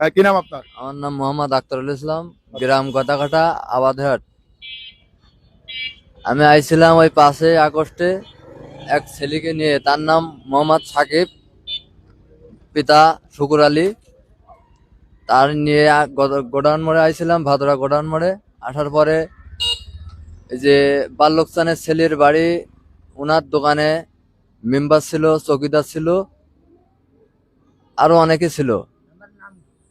হ্যাঁ, কি নাম আপনার? আমার নাম মোহাম্মদ আক্তারুল ইসলাম গ্রাম গদাকাটা আবাদহাট আমি আইছিলাম ওই পাঁচই আগস্টে এক ছেলেকে নিয়ে তার নাম মোহাম্মদ সাকিব পিতা শুকুর আলী। তার নিয়ে গোডাউন মোড়ে আইছিলাম ভাদরা গোডাউন মোড়ে। আসার পরে যে বাল্যকস্থানের ছেলের বাড়ি ওনার দোকানে মেম্বার ছিল চৌকিদার ছিল আরও অনেকে ছিল।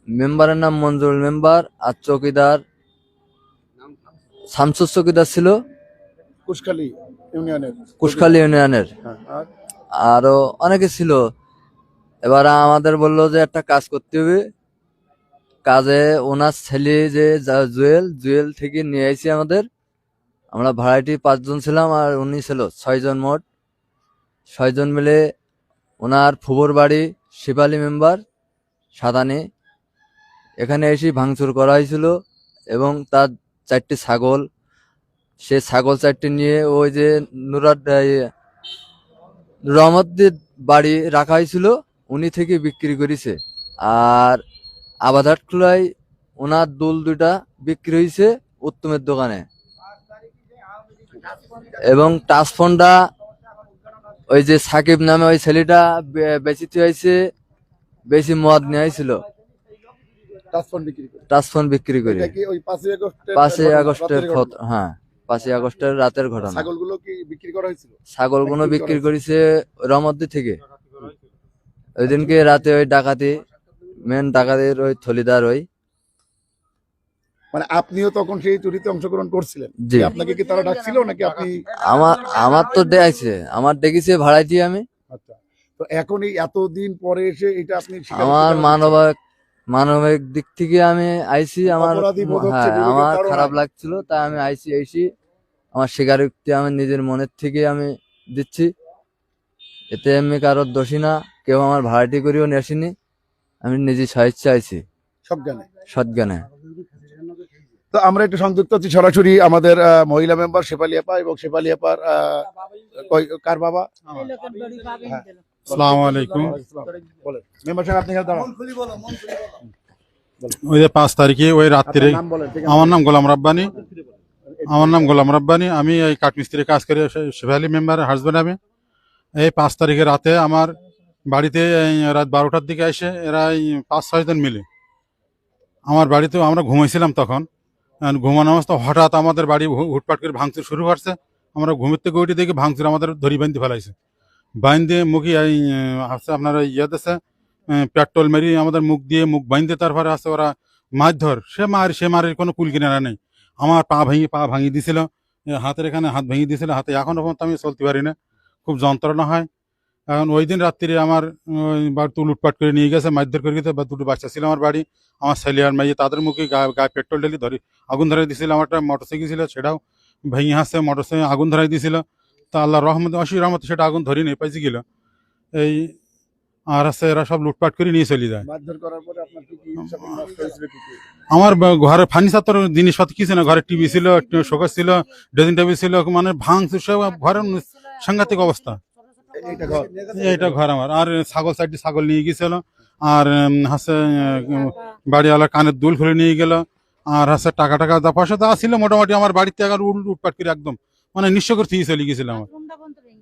মেম্বারের নাম মঞ্জুরুল মেম্বার আর চৌকিদার শামসুর চৌকিদার ছিল কুশখালী ইউনিয়নের। কুশখালী ইউনিয়নের। হ্যাঁ, আরও? অনেকে ছিল। এবার আমাদের বলল যে একটা কাজ করতে হবে। কাজে ওনার ছেলে যে জুয়েল জুয়েল থেকে নিয়ে আইছি আমাদের। আমরা ভাড়াটি পাঁচজন ছিলাম আর উনি ছিল ছয়জন মোট। ছয়জন মিলে ওনার ফুবর বাড়ি শিপালি মেম্বার সাদানি। এখানে এসে ভাঙচুর করা হয়েছিল এবং তার চারটি ছাগল। সে ছাগল চারটি নিয়ে ওই যে নুরার রহমতদের বাড়ি রাখা হয়েছিল, উনি থেকে বিক্রি করেছে। আর আবাদার খোলায় ওনার দুল দুইটা বিক্রি হয়েছে উত্তমের দোকানে। এবং টাচ ফোনটা ওই যে সাকিব নামে ওই ছেলেটা বেচিতে হয়েছে, বেশি মদ নিয়ে হয়েছিল টাচফোন বিক্রি করে। বিক্রি করে। এটা কি ওই পাঁচই আগস্টের? হ্যাঁ পাঁচই আগস্টের রাতের ঘটনা। ছাগলগুলো কি বিক্রি করা হয়েছিল? ছাগলগুলো বিক্রি বিক্রি করেছে রমদ্দি থেকে। ওই দিনকে রাতে ওই ডাকাতি মেন ডাকাতির ওই থলিদার ওই। মানে আপনিও তখন সেই চুরিতে অংশগ্রহণ করছিলেন? জি। আপনাকে কি তারা ডাকছিল নাকি আপনি আমার আমার তো আমার ডেকেছে ভাড়াইছি আমি। আচ্ছা। তো এখন এই এতদিন পরে এসে এটা আপনি স্বীকার আমার করতে মানবিক দিক থেকে আমি আইছি আমার হ্যাঁ আমার খারাপ লাগছিল তাই আমি আইছি আইসি আমার স্বীকারোক্তি আমি নিজের মনের থেকে আমি দিচ্ছি। এতে আমি কারোর দোষী না কেউ আমার ভাড়াটি করেও নিয়ে আসেনি। আমি নিজে স্বেচ্ছা আইছি সব সজ্ঞানে। তো আমরা একটু সংযুক্ত আছি সরাসরি আমাদের আহ, মহিলা মেম্বার শেফালি আপা এবং শেফালি আপার আহ, কই- কার বাবা? আসসালামু আলাইকুম। ওই যে পাঁচ তারিখে ওই রাত্রে আপনার নাম বলেন ঠিক আছে? আমার নাম গোলাম রাব্বানি। আমার নাম গোলাম রাব্বানি। আমি এই কাঠমিস্ত্রি কাজ করি মেম্বার আমি। এই পাঁচ তারিখে রাতে আমার বাড়িতে রাত বারোটার দিকে এসে এরা পাঁচ ছয়জন মিলে আমার বাড়িতে আমরা ঘুমাইছিলাম তখন। ঘুমানো অবস্থা হঠাৎ আমাদের বাড়ি হুটপাট করে ভাঙচুর শুরু করছে। আমরা ঘুমের থেকে উঠে দেখি ভাঙচুর আমাদের ধরি বান্ধি ফেলাইছে। বাইন্দে মুখি, এই আছে আপনার ওই ইয়ে দিছে পেট্রোল মেরি আমাদের মুখ দিয়ে মুখ বাইন্দে তারপরে আছে ওরা মাছ ধর সে মার, সে মারের কোনো কুল কিনারা নেই। আমার পা ভেঙে, পা ভাঙিয়ে দিছিল হাতের এখানে হাত ভেঙে দিছিল, হাতে এখনও পর্যন্ত আমি চলতে পারি না। খুব যন্ত্রণা হয়। এখন ওই দিন রাত্রি আমার বাড়িতে লুটপাট করে নিয়ে গেছে, মারধর করে গেছে, বা দুটো বাচ্চা ছিল আমার বাড়ি, আমার ছেলে আর মেয়ে, তাদের মুখে গায়ে গায়ে পেট্রোল ঢেলে ধরি আগুন ধরাই দিছিল আমার একটা মোটরসাইকেল ছিল সেটাও ভেঙে হাসছে, মোটরসাইকেল আগুন ধরাই দিছিল। তা আল্লাহ রহমত অসি রহমত সেটা আগুন ধরি নেই পাইছি গেল। এই আর আছে এরা সব লুটপাট করে নিয়ে চলে যায়? আমার ঘরে ফার্নিচার জিনিসপত্র কিছু না? ঘরে টিভি ছিল শোকেস ছিল ড্রেসিং টেবিল ছিল মানে ভাঙচুর সব ঘরের সাংঘাতিক অবস্থা। এইটা ঘর? আমার। আর ছাগল চারটি ছাগল নিয়ে গেছিল আর হাসে বাড়িওয়ালা কানের দুল খুলে নিয়ে গেল আর হাসে টাকা টাকা যা পয়সা যা ছিল মোটামুটি আমার বাড়িতে এখন উল- উটপাট করে একদম মানে নিঃস্ব করে থেকে চলে গেছিল আমার।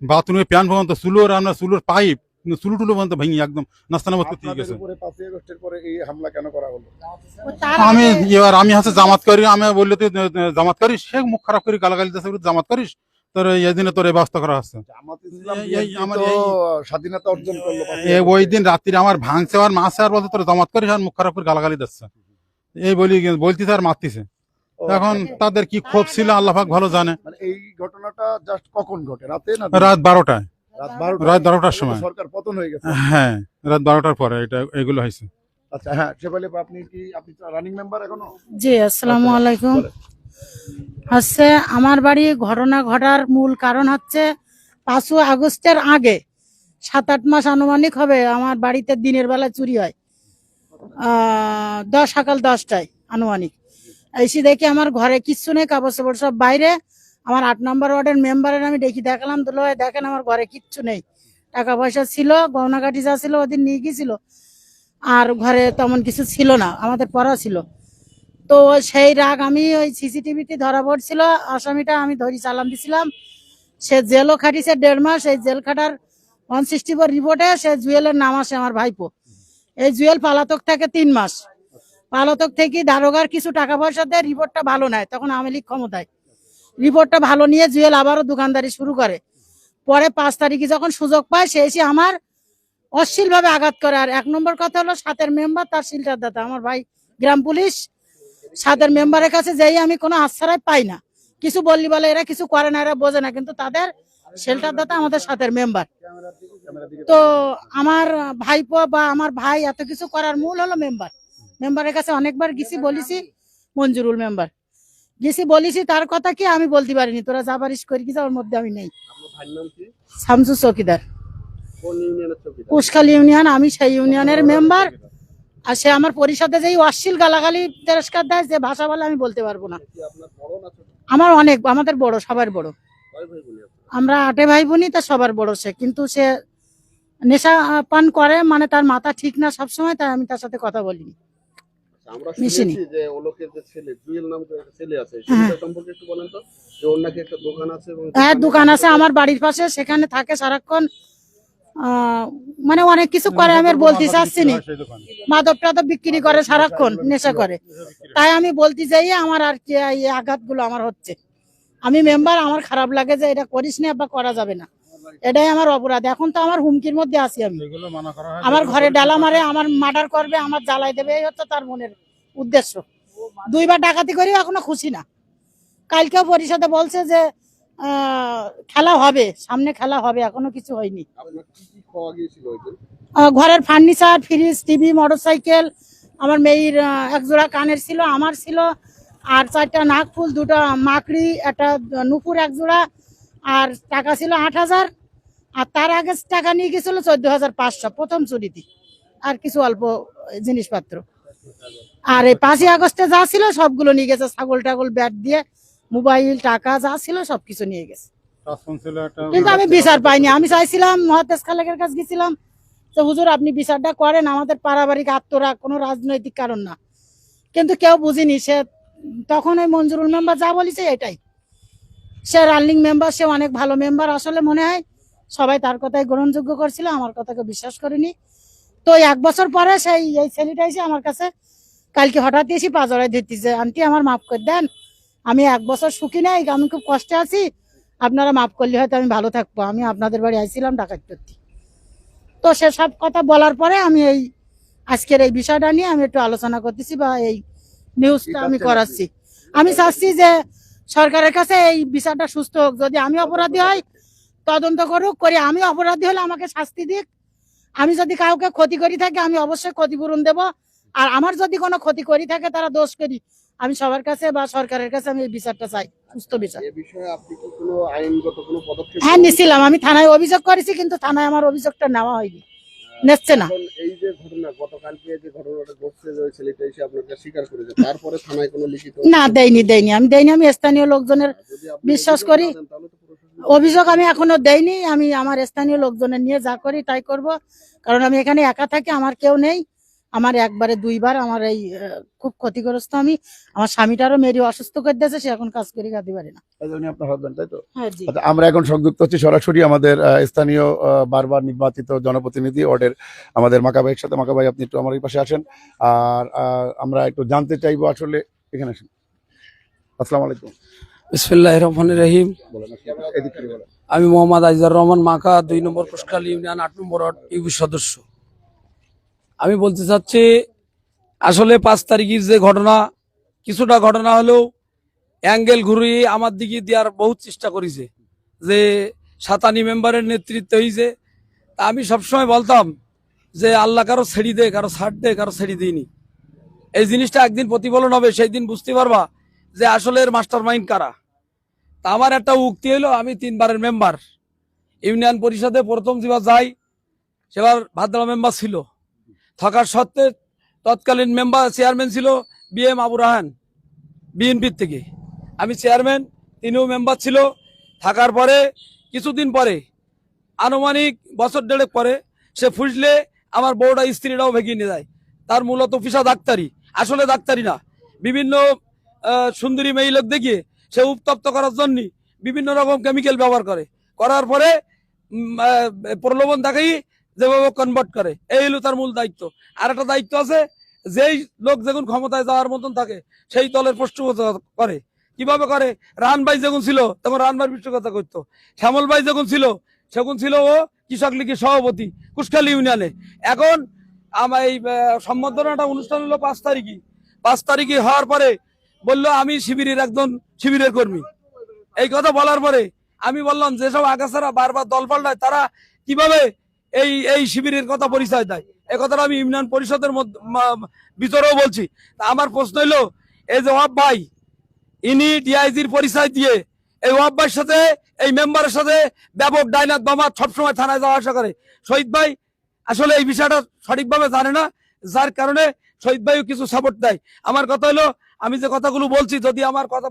বাথরুমে প্যান পর্যন্ত চুলোর আমরা চুলোর পাইপ চুলু টুলু পর্যন্ত ভেঙে একদম নাস্তানাবাদ করতে আপনাদের গেছে। উপরে পাঁচই আগস্টের পরে এই হামলা কেন করা হলো? আমি এবার আমি হচ্ছে জামাত করি আমি বললে তুই জামাত করিস? সে মুখ খারাপ করি গালাগালি দিতে জামাত করিস? তোর এই দিনে তোর এই ব্যবস্থা করা হচ্ছে। স্বাধীনতা অর্জন করল। ওই দিন রাত্রি আমার ভাঙছে আর মাসে আর বলতে তোর জামাত করিস আর মুখ খারাপ করে গালাগালি দিচ্ছে এই বলি বলতিছে আর মারতিছে। এখন তাদের কি ক্ষোভ ছিল আল্লাহ পাক ভালো জানে। মানে এই ঘটনাটা জাস্ট কখন ঘটে? রাতে না রাত বারোটায়। রাত রাত বারোটার সময়। সরকার পতন হয়ে গেছে। হ্যাঁ রাত বারোটার পরে এটা এগুলো হয়েছে। আচ্ছা হ্যাঁ শেফালি আপনি কি আপনি রানিং মেম্বার এখনও? জি আসসালামু আচ্ছা, আলাইকুম। হচ্ছে আমার বাড়ি ঘটনা ঘটার মূল কারণ হচ্ছে পাঁচই আগস্টের আগে সাত আট মাস আনুমানিক হবে আমার বাড়িতে দিনের বেলা চুরি হয়। দশ সকাল দশটায় আনুমানিক। এসে দেখি আমার ঘরে কিচ্ছু নেই, কাপড় চাপড় সব বাইরে। আমার আট নম্বর ওয়ার্ডের মেম্বারের আমি দেখি, দেখালাম দুলো দেখেন আমার ঘরে কিচ্ছু নেই। টাকা পয়সা ছিল গহনাকাটি যা ছিল ওদিন নিয়ে গেছিল আর ঘরে তেমন কিছু ছিল না, আমাদের পড়া ছিল। তো সেই রাগ আমি ওই সিসিটিভিতে ধরা পড়ছিল, আসামিটা আমি ধরি চালান দিছিলাম। সে জেলও খাটিছে দেড় মাস, এই জেল খাটার ওয়ান সিক্সটি ফোর রিপোর্টে সে জুয়েলের নাম আসে আমার ভাইপো। এই জুয়েল পালাতক থাকে তিন মাস। পালাতক থেকে দারোগার কিছু টাকা পয়সা দেয় রিপোর্টটা ভালো নেয়। তখন আওয়ামী লীগ ক্ষমতায়। রিপোর্টটা ভালো নিয়ে জুয়েল আবারও দোকানদারি শুরু করে। পরে পাঁচ তারিখে যখন সুযোগ পায়, সে এসে আমার অশ্লীল ভাবে আঘাত করে। আর এক নম্বর কথা হলো, সাতের মেম্বার তার শিলটার দাতা আমার ভাই গ্রাম পুলিশ, সাতের মেম্বারের কাছে যেই আমি কোনো আশ্রয় পাই না। কিছু বললি বলে এরা, কিছু করে না, এরা বোঝে না। কিন্তু তাদের শেল্টার দাতা আমাদের সাথের মেম্বার তো আমার ভাইপো বা আমার ভাই এত কিছু করার মূল হলো মেম্বার মেম্বারের কাছে অনেকবার গেছি বলেছি মঞ্জুরুল মেম্বার। গেছি বলেছি তার কথা কি আমি বলতে পারিনি? তোরা যা পারিস করি কি ওর মধ্যে আমি নেই। শামসু চৌকিদার। কুশখালী ইউনিয়ন আমি সেই ইউনিয়নের মেম্বার। আর সে আমার পরিষদে যেই অশ্লীল গালাগালি তিরস্কার দেয় যে ভাষা বলে আমি বলতে পারব না। আমার অনেক আমাদের বড় সবার বড়। আমরা আটে ভাই বোনই তা সবার বড় সে। কিন্তু সে নেশা পান করে মানে তার মাথা ঠিক না সবসময় তাই আমি তার সাথে কথা বলিনি। আমরা শুনেছি যে ওলোকের যে ছেলে জুয়েল নাম করে ছেলে আছে হ্যাঁ। সেটা সম্পর্কে একটু বলেন তো যে ওর নাকি একটা দোকান আছে এবং হ্যাঁ দোকান আছে আমার বাড়ির পাশে সেখানে থাকে সারাক্ষণ। আহ, মানে অনেক কিছু করে আমি বলতে চাচ্ছি না। মাদক টাদক বিক্রি করে সারাক্ষণ নেশা করে। তাই আমি বলতে চাই আমার আর কি এই আঘাতগুলো আমার হচ্ছে। আমি মেম্বার আমার খারাপ লাগে যে এটা করিস না বা করা যাবে না। এটাই আমার অপরাধ। এখন তো আমার হুমকির মধ্যে আছি আমি। মানা হয় আমার ঘরে ডালা মারে আমার মার্ডার করবে আমার জ্বালাই দেবে এই হচ্ছে তার মনের উদ্দেশ্য। দুইবার ডাকাতি করি এখনও খুশি না। কালকেও পরিষদে বলছে যে খেলা হবে সামনে খেলা হবে এখনও কিছু হয়নি। ঘরের ফার্নিচার ফ্রিজ টিভি মোটরসাইকেল আমার মেয়ের আহ, এক জোড়া কানের ছিল আমার ছিল আর চারটা নাকফুল দুটো মাকড়ি একটা নুপুর এক জোড়া আর টাকা ছিল আট হাজার। আর তার আগে টাকা নিয়ে গেছিল চোদ্দ হাজার পাঁচশো প্রথম চুরিতে আর কিছু অল্প জিনিসপত্র। আর এই পাঁচই আগস্টে যা ছিল সবগুলো নিয়ে গেছে ছাগল টাগল ব্যাট দিয়ে মোবাইল টাকা যা ছিল সবকিছু নিয়ে গেছে। কিন্তু আমি বিচার পাইনি। আমি চাইছিলাম মহাতেজ খালেকের কাছে গেছিলাম। তো হুজুর আপনি বিচারটা করেন আমাদের পারিবারিক আত্মরা কোনো রাজনৈতিক কারণ না। কিন্তু কেউ বুঝিনি সে তখন ওই মঞ্জুরুল মেম্বার যা বলিছে এটাই। সে রানিং মেম্বার সে অনেক ভালো মেম্বার। আসলে মনে হয় সবাই তার কথাই গ্রহণযোগ্য করছিল আমার কথাকে বিশ্বাস করেনি। তো এক বছর পরে সেই এই ছেলেটা এসে আমার কাছে কালকে হঠাৎ এসে পাজরায় দিতেছে আন্টি আমার মাফ করে দেন আমি এক বছর সুখী নাই আমি খুব কষ্টে আছি আপনারা মাফ করলে হয়তো আমি ভালো থাকব আমি আপনাদের বাড়ি আইছিলাম ডাকাত করতে। তো সেসব কথা বলার পরে আমি এই আজকের এই বিষয়টা নিয়ে আমি একটু আলোচনা করতেছি বা এই নিউজটা আমি করাচ্ছি। আমি চাচ্ছি যে সরকারের কাছে এই বিচারটা সুস্থ হোক যদি আমি অপরাধী হই তদন্ত করুক করে। আমি অপরাধী হলে আমাকে শাস্তি দিক। আমি যদি কাউকে ক্ষতি করি থাকি আমি অবশ্যই ক্ষতিপূরণ দেব। আর আমার যদি কোনো ক্ষতি করি থাকে তারা দোষ করি। আমি সবার কাছে বা সরকারের কাছে আমি বিচারটা চাই। সুস্থ বিচার। হ্যাঁ নিছিলাম। আমি থানায় অভিযোগ করেছি কিন্তু থানায় আমার অভিযোগটা নেওয়া হয়নি। নিচ্ছে না। এই যে ঘটনা গতকালকে যে ঘটনাটা ঘটছে ওই ছেলেটা এসে আপনাকে স্বীকার করেছে তারপরে থানায় কোনো লিখিত না দেয়নি দেয়নি। আমি দেয়নি আমি স্থানীয় লোকজনের বিশ্বাস করি। অভিযোগ আমি এখনও দেইনি আমি আমার স্থানীয় লোকজনের নিয়ে যা করি তাই করব। কারণ আমি এখানে একা থাকি আমার কেউ নেই। আমার একবারে দুইবার আমার এই খুব ক্ষতিগ্রস্ত আমি। আমার স্বামীটারও মেরি অসুস্থ করে দিয়েছে সে এখন কাজ করে খাতে পারে না। আপনার তাই তো? হ্যাঁ আচ্ছা, আমরা এখন সংযুক্ত হচ্ছি সরাসরি আমাদের স্থানীয় বারবার নির্বাচিত জনপ্রতিনিধি ওয়ার্ডের আমাদের মাকা ভাইয়ের সাথে। মাকা ভাই আপনি একটু আমার এই পাশে আসেন। আর আমরা একটু জানতে চাইব আসলে এখানে আসেন। আসসালামু আলাইকুম। বিসমিল্লাহ রহমান রহিম। আমি মোহাম্মদ আইজার রহমান মাকা দুই নম্বর পুষ্কাল ইউনিয়ন আট নম্বর ইউপি সদস্য। আমি বলতে চাচ্ছি, আসলে পাঁচ তারিখের যে ঘটনা, কিছুটা ঘটনা হলেও অ্যাঙ্গেল ঘুরিয়ে আমার দিকে দেওয়ার বহুত চেষ্টা করেছে, যে সাতানি মেম্বারের নেতৃত্বে হয়েছে তা আমি সবসময় বলতাম যে আল্লাহ কারও ছেড়ি দে, কারও ছাড় দে, কারও ছেড়ি দিইনি। এই জিনিসটা একদিন প্রতিফলন হবে, সেই দিন বুঝতে পারবা যে আসলে এর মাস্টার মাইন্ড কারা? তা আমার একটা উক্তি হলো আমি তিনবারের মেম্বার ইউনিয়ন পরিষদে প্রথম যেবার যাই, সেবার ভাদ্রা মেম্বার ছিল। থাকার সত্ত্বে তৎকালীন মেম্বার চেয়ারম্যান ছিল বি এম আবু রাহান বিএনপির থেকে। আমি চেয়ারম্যান তিনিও মেম্বার ছিল। থাকার পরে, কিছুদিন পরে, আনুমানিক বছর দেড়েক পরে, সে ফুসলে আমার বউটা স্ত্রীরাও ভেঙে নিয়ে যায়। তার মূলত পেশা ডাক্তারি। আসলে ডাক্তারি না, বিভিন্ন সুন্দরী মেয়ে লোক দেখিয়ে সে উত্তপ্ত করার জন্য বিভিন্ন রকম কেমিক্যাল ব্যবহার করে। করার পরে প্রলোভন দেখাই যেভাবে কনভার্ট করে। এই হলো তার মূল দায়িত্ব। আর একটা দায়িত্ব আছে, যেই লোক যখন ক্ষমতায় যাওয়ার মতন থাকে, সেই দলের পৃষ্ঠপোষকতা করে। কীভাবে করে? রান ভাই যখন ছিল, তখন রান ভাই করতো শ্যামল ভাই যখন ছিল, সেখন ছিল ও কৃষক লীগের সভাপতি কুশখালী ইউনিয়নে। এখন, আমার এই সম্বর্ধনাটা অনুষ্ঠান হলো পাঁচ তারিখই পাঁচ তারিখে হওয়ার পরে বলল, আমি শিবিরের একজন শিবিরের কর্মী। এই কথা বলার পরে আমি বললাম, যেসব আগাছারা বারবার দল পাল্টায়, তারা কীভাবে এই এই শিবিরের কথা পরিচয় দেয়? এই কথাটা আমি ইউনিয়ন পরিষদের ভিতরেও বলছি। তা আমার প্রশ্ন হলো এই যে ওয়াব ভাই, ইনি ডিআইজির পরিচয় দিয়ে এই ওয়াব ভাইয়ের সাথে, এই মেম্বারের সাথে ব্যাপক ডাইনাত বামা সবসময় থানায় যাওয়া আসা করে। শহীদ ভাই আসলে এই বিষয়টা সঠিকভাবে জানে না, যার কারণে শহীদ ভাইও কিছু সাপোর্ট দেয়। আমার কথা হলো আমি যে কথাগুলো বলছি যদি আমার কথা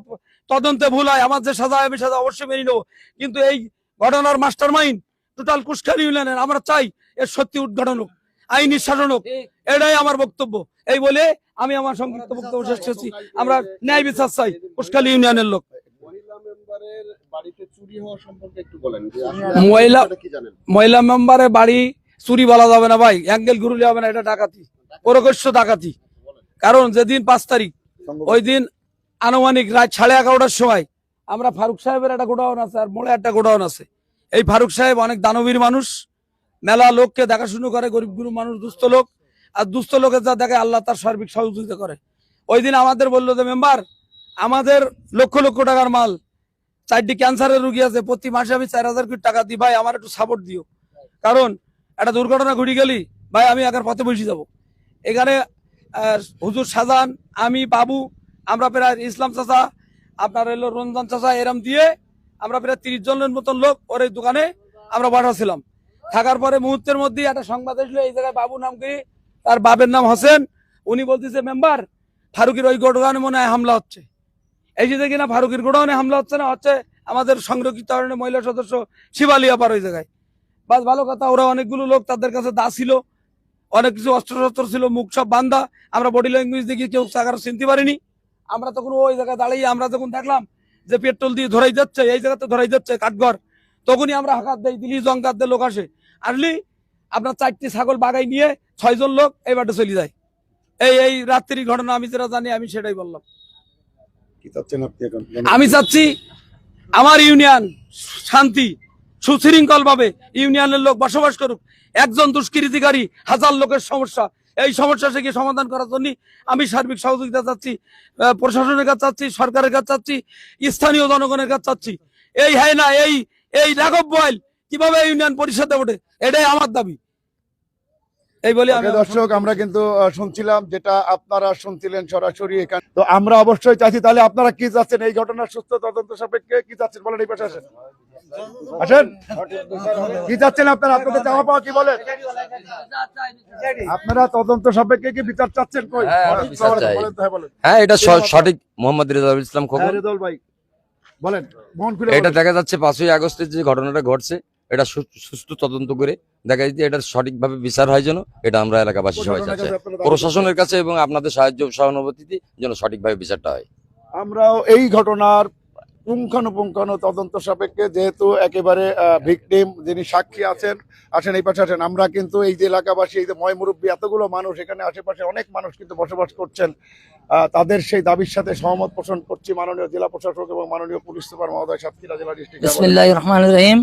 তদন্তে ভুল হয় আমার যে সাজা হয় আমি সাজা অবশ্যই মেনে নেব। কিন্তু এই ঘটনার মাস্টার মাইন্ড টোটাল কুষ্কার ইউনিয়নের আমরা চাই এর সত্যি উদ্ঘাটন হোক আইনি শাসন হোক। এটাই আমার বক্তব্য। এই বলে আমি আমার সংক্ষিপ্ত বক্তব্য শেষ করছি। আমরা ন্যায় বিচার চাই কুষ্কালী ইউনিয়নের লোক। মহিলা মেম্বারের বাড়িতে চুরি হওয়া সম্পর্কে একটু বলেন। যে আসলে মহিলা- আপনারা কি জানেন? মহিলা মেম্বারের বাড়ি চুরি বলা যাবে না ভাই। অ্যাঙ্গেল ঘুরলে হবে না এটা ডাকাতি। ডাকাতি। কারণ যেদিন পাঁচ তারিখ ওই দিন আনুমানিক রাত সাড়ে এগারোটার সময় আমরা ফারুক সাহেবের একটা গোডাউন আছে আর মোড়ে একটা গোডাউন আছে। এই ফারুক সাহেব অনেক দানবীর মানুষ। মেলা লোককে দেখাশুনো করে গরিব গরিব মানুষ দুস্থ লোক। আর দুস্থ লোকের যা দেখে আল্লাহ তার সার্বিক সহযোগিতা করে। ওই দিন আমাদের বলল যে মেম্বার আমাদের লক্ষ লক্ষ টাকার মাল। চারটি ক্যান্সারের রুগী আছে প্রতি মাসে আমি চার হাজার কোটি টাকা দিই। ভাই আমার একটু সাপোর্ট দিও। কারণ একটা দুর্ঘটনা ঘটে গেলি ভাই আমি একার পথে বসে যাব। এখানে হুজুর সাজান আমি, বাবু, আমরা প্রায় ইসলাম চাচা, আপনার হলো রঞ্জন চাচা, এরম দিয়ে আমরা প্রায় তিরিশ জনের মতন লোক ওর এই দোকানে আমরা পাঠাচ্ছিলাম থাকার পরে মুহূর্তের মধ্যে একটা সংবাদ এসলো এই জায়গায় বাবু নাম কি? তার বাবের নাম হোসেন। উনি বলতেছে, মেম্বার, ফারুকের ওই গোডাউনে মনে হয় হামলা হচ্ছে। এই যে দেখি না, ফারুকের গোডাউনে হামলা হচ্ছে না, হচ্ছে আমাদের সংরক্ষিত মহিলা সদস্য শিবালিয়া পার ওই জায়গায়। বাস ভালো কথা, ওরা অনেকগুলো লোক তাদের কাছে দা ছিল। অনেক কিছু অস্ত্র শস্ত্র ছিল মুখ সব বান্ধা আমরা বডি ল্যাঙ্গুয়েজ দেখি কেউ সাগার চিনতে পারিনি। আমরা তখন ওই জায়গায় দাঁড়িয়ে আমরা যখন দেখলাম যে পেট্রোল দিয়ে ধরাই যাচ্ছে এই জায়গাতে ধরাই যাচ্ছে কাঠঘর তখনই আমরা হাকাত দেই দিলি জঙ্কাত দিয়ে লোক আসে। আসলি আপনার চারটি ছাগল বাগাই নিয়ে ছয়জন লোক এই বাটে চলে যায়। এই এই রাত্রির ঘটনা আমি যেটা জানি আমি সেটাই বললাম। আমি চাচ্ছি আমার ইউনিয়ন শান্তি সুশৃঙ্খল ভাবে ইউনিয়নের লোক বসবাস করুক। একজন দুষ্কৃতিকারী হাজার লোকের সমস্যা। এই সমস্যা থেকে সমাধান করার জন্য আমি সার্বিক সহযোগিতা চাচ্ছি প্রশাসনের কাছে চাচ্ছি সরকারের কাছে চাচ্ছি স্থানীয় জনগণের কাছে চাচ্ছি। এই হ্যাঁ না এই এই রাঘব বয়েল কীভাবে ইউনিয়ন পরিষদে ওঠে এটাই আমার দাবি। এই বলে আমি দর্শক আমরা কিন্তু শুনছিলাম যেটা আপনারা শুনছিলেন সরাসরি এখানে। তো আমরা অবশ্যই চাইছি তাহলে আপনারা কি চাচ্ছেন? এই ঘটনার সুস্থ তদন্ত সাপেক্ষে কি চাচ্ছেন? বলেন এই পাশে আসেন আসেন। কি চাচ্ছেন আপনারা? আপনাদের চাওয়া পাওয়া কি বলেন? আপনারা তদন্ত সাপেক্ষে কি বিচার চাচ্ছেন? কই? হ্যাঁ, হ্যাঁ, হ্যাঁ এটা সঠিক মোহাম্মদ রেজাউল ইসলাম খোকন হ্যাঁ ভাই বলেন এটা দেখা যাচ্ছে পাঁচই আগস্টের যে ঘটনাটা ঘটছে এটা সু- সুষ্ঠু তদন্ত করে দেখা যাচ্ছে এটা সঠিকভাবে বিচার হয় যেন এটা আমরা এলাকাবাসী সবাই চাচ্ছি। প্রশাসনের কাছে এবং আপনাদের সাহায্য সহানুভূতিতে যেন সঠিকভাবে বিচারটা হয়। আমরাও এই ঘটনার পুঙ্খানুপুঙ্খানু তদন্ত সাপেক্ষে যেহেতু একেবারে ভিকটিম যিনি সাক্ষী আছেন আসেন এই পাশে আসেন। আমরা কিন্তু এই যে এলাকাবাসী এই যে ময় মুরব্বী এতগুলো মানুষ এখানে আশেপাশে অনেক মানুষ কিন্তু বসবাস করছেন। তাদের সেই দাবির সাথে সহমত পোষণ করছি মাননীয় জেলা প্রশাসক এবং মাননীয় পুলিশ সুপার মহোদয় সাতক্ষীরা জেলা ডিস্ট্রিক্ট রহমান রহিম।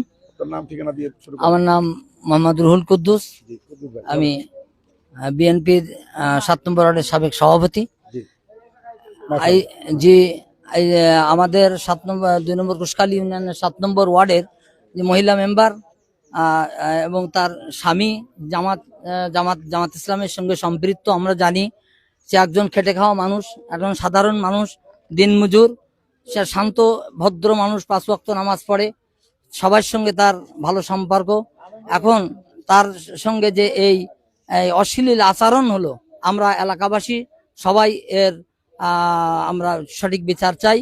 নাম ঠিকানা দিয়ে শুরু আমার নাম মোহাম্মদ রুহুল কুদ্দুস। জি, আমি বিএনপির সাত নম্বর ওয়ার্ডের সাবেক সভাপতি। মাশাআল্লাহ। আমাদের সাত নম্বর, দুই নম্বর কুশকালী ইউনিয়নের সাত নম্বর ওয়ার্ডের যে মহিলা মেম্বার এবং তার স্বামী জামাত জামাত জামাত ইসলামের সঙ্গে সম্পৃক্ত, আমরা জানি সে একজন খেটে খাওয়া মানুষ, একজন সাধারণ মানুষ, দিনমজুর, সে শান্ত, ভদ্র মানুষ, পাঁচ ওয়াক্ত নামাজ পড়ে, সবার সঙ্গে তার ভালো সম্পর্ক। এখন তার সঙ্গে যে এই অশ্লীল আচরণ হলো, আমরা এলাকাবাসী সবাই এর আমরা সঠিক বিচার চাই।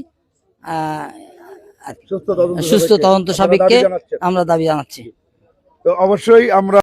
আহ, সুস্থ তদন্ত জানাচ্ছেন। আমরা দাবি জানাচ্ছি। তো অবশ্যই আমরা